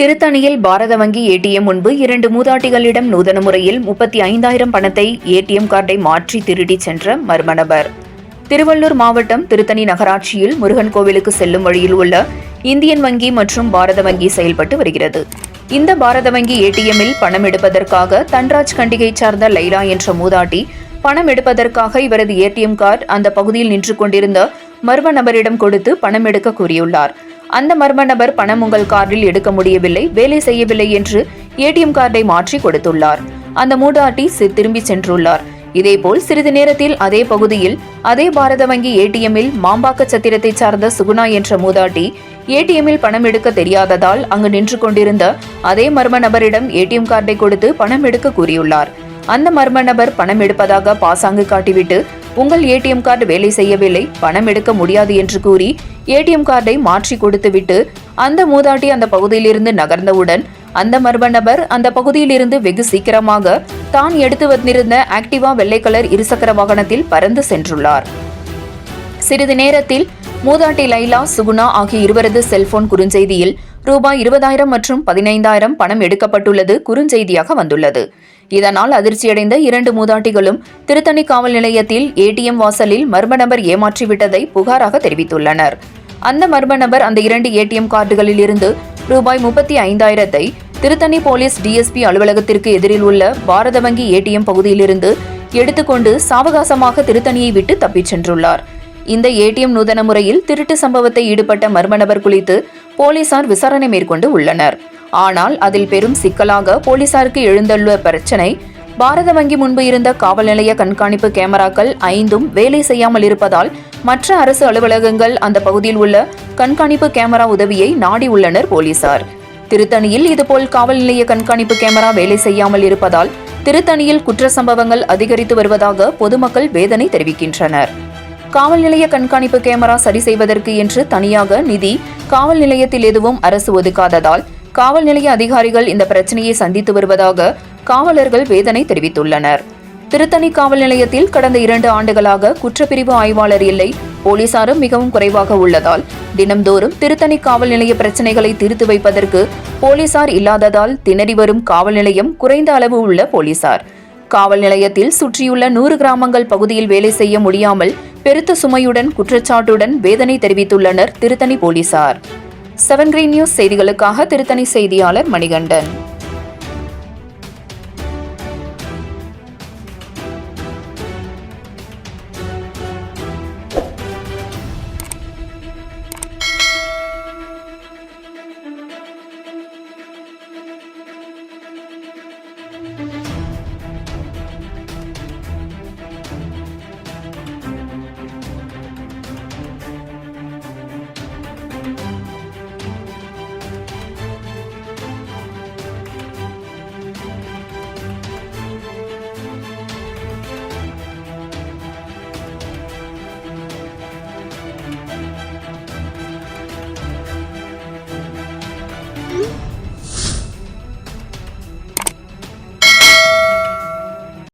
திருத்தணியில் பாரத வங்கி ஏடிஎம் முன்பு இரண்டு மூதாட்டிகளிடம் நூதன முறையில் முப்பத்தி ஐந்தாயிரம் பணத்தை ஏடிஎம் கார்டை மாற்றி திருடிச் சென்ற மர்ம நபர். திருவள்ளூர் மாவட்டம் திருத்தணி நகராட்சியில் முருகன் கோவிலுக்கு செல்லும் வழியில் உள்ள இந்தியன் வங்கி மற்றும் பாரத வங்கி செயல்பட்டு வருகிறது. இந்த பாரத வங்கி ஏடிஎம்மில் பணம் எடுப்பதற்காக தன்ராஜ் கண்டிகை சார்ந்த லைலா என்ற மூதாட்டி பணம் எடுப்பதற்காக இவரது ஏடிஎம் கார்டு அந்த பகுதியில் நின்று கொண்டிருந்த மர்ம நபரிடம் கொடுத்து பணம் எடுக்க கூறியுள்ளார். அந்த மர்ம நபர் பணம் உங்கள் கார்டில் எடுக்க முடியவில்லை வேலை செய்யவில்லை என்று ஏடிஎம் கார்டை மாற்றி கொடுத்துள்ளார். அந்த மூதாட்டி சி- திரும்பி சென்றுள்ளார். இதேபோல் சிறிது நேரத்தில் அதே பகுதியில் அதே பாரத வங்கி ஏடிஎம்மில் மாம்பாக்க சத்திரத்தை சார்ந்த சுகுணா என்ற மூதாட்டி ஏடிஎம்மில் பணம் எடுக்க தெரியாததால் அங்கு நின்று கொண்டிருந்த அதே மர்ம நபரிடம் ஏடிஎம் கார்டை கொடுத்து பணம் எடுக்க கூறியுள்ளார். அந்த மர்ம நபர் பணம் எடுப்பதாக பாசாங்கு காட்டிவிட்டு உங்கள் ஏடிஎம் கார்டு வேலை செய்யவில்லை பணம் எடுக்க முடியாது என்று கூறி ஏடிஎம் கார்டை மாற்றி கொடுத்துவிட்டு அந்த மூதாட்டி அந்த பகுதியிலிருந்து நகர்ந்தவுடன் அந்த மர்ம நபர் அந்த பகுதியிலிருந்து வெகு சீக்கிரமாக தான் எடுத்து வந்திருந்த ஆக்டிவா வெள்ளை கலர் இருசக்கர வாகனத்தில் பறந்து சென்றுள்ளார். சிறிது நேரத்தில் மூதாட்டி லைலா சுகுணா ஆகிய இருவரது செல்போன் குறுஞ்செய்தியில் ரூபாய் இருபதாயிரம் மற்றும் பதினைந்தாயிரம் பணம் எடுக்கப்பட்டுள்ளது குறுஞ்செய்தியாக வந்துள்ளது. இதனால் அதிர்ச்சியடைந்த இரண்டு மூதாட்டிகளும் திருத்தணி காவல் நிலையத்தில் ஏடிஎம் வாசலில் மர்ம நபர் ஏமாற்றிவிட்டதை புகாராக தெரிவித்துள்ளனர். அந்த மர்ம நபர் அந்த இரண்டு ஏடிஎம் கார்டுகளில் இருந்து ரூபாய் முப்பத்தி ஐந்தாயிரத்தை திருத்தணி போலீஸ் டிஎஸ்பி அலுவலகத்திற்கு எதிரில் உள்ள பாரத வங்கி ஏடிஎம் பகுதியிலிருந்து எடுத்துக்கொண்டு சாவகாசமாக திருத்தணியை விட்டு தப்பிச் சென்றுள்ளார். இந்த ஏடிஎம் நூதன முறையில் திருட்டு சம்பவத்தை ஈடுபட்ட மர்ம நபர் குறித்து போலீசார் விசாரணை மேற்கொண்டு உள்ளனர். ஆனால் அதில் பெரும் சிக்கலாக போலீசாருக்கு எழுந்துள்ள பிரச்சினை பாரத வங்கி முன்பு இருந்த காவல் நிலைய கண்காணிப்பு கேமராக்கள் ஐந்தும் வேலை செய்யாமல் இருப்பதால் மற்ற அரசு அலுவலகங்கள் அந்த பகுதியில் உள்ள கண்காணிப்பு கேமரா உதவியை நாடி உள்ளனர் போலீசார். திருத்தணியில் இதுபோல் காவல் நிலைய கண்காணிப்பு கேமரா வேலை செய்யாமல் இருப்பதால் திருத்தணியில் குற்ற சம்பவங்கள் அதிகரித்து வருவதாக பொதுமக்கள் வேதனை தெரிவிக்கின்றனர். காவல் நிலைய கண்காணிப்பு கேமரா சரி செய்வதற்கு என்று தனியாக நிதி காவல் நிலையத்தில் எதுவும் அரசு ஒதுக்காததால் காவல் நிலைய அதிகாரிகள் இந்த பிரச்சனையை சந்தித்து வருவதாக காவலர்கள் வேதனை தெரிவித்துள்ளனர். திருத்தணி காவல் நிலையத்தில் கடந்த இரண்டு ஆண்டுகளாக குற்றப்பிரிவு ஆய்வாளர் இல்லை. போலீசாரும் மிகவும் குறைவாக உள்ளதால் தினம்தோறும் திருத்தணி காவல் நிலைய பிரச்சனைகளை தீர்த்து வைப்பதற்கு போலீசார் இல்லாததால் திணறி வரும் காவல் நிலையம் குறைந்த அளவு உள்ள போலீசார். காவல் நிலையத்தில் சுற்றியுள்ள நூறு கிராமங்கள் பகுதியில் வேலை செய்ய முடியாமல் பெருத்த சுமையுடன் குற்றச்சாட்டுடன் வேதனை தெரிவித்துள்ளனர் திருத்தணி போலீசார். செவன் கிரீன் நியூஸ் செய்திகளுக்காக திருத்தணி செய்தியாளர் மணிகண்டன்.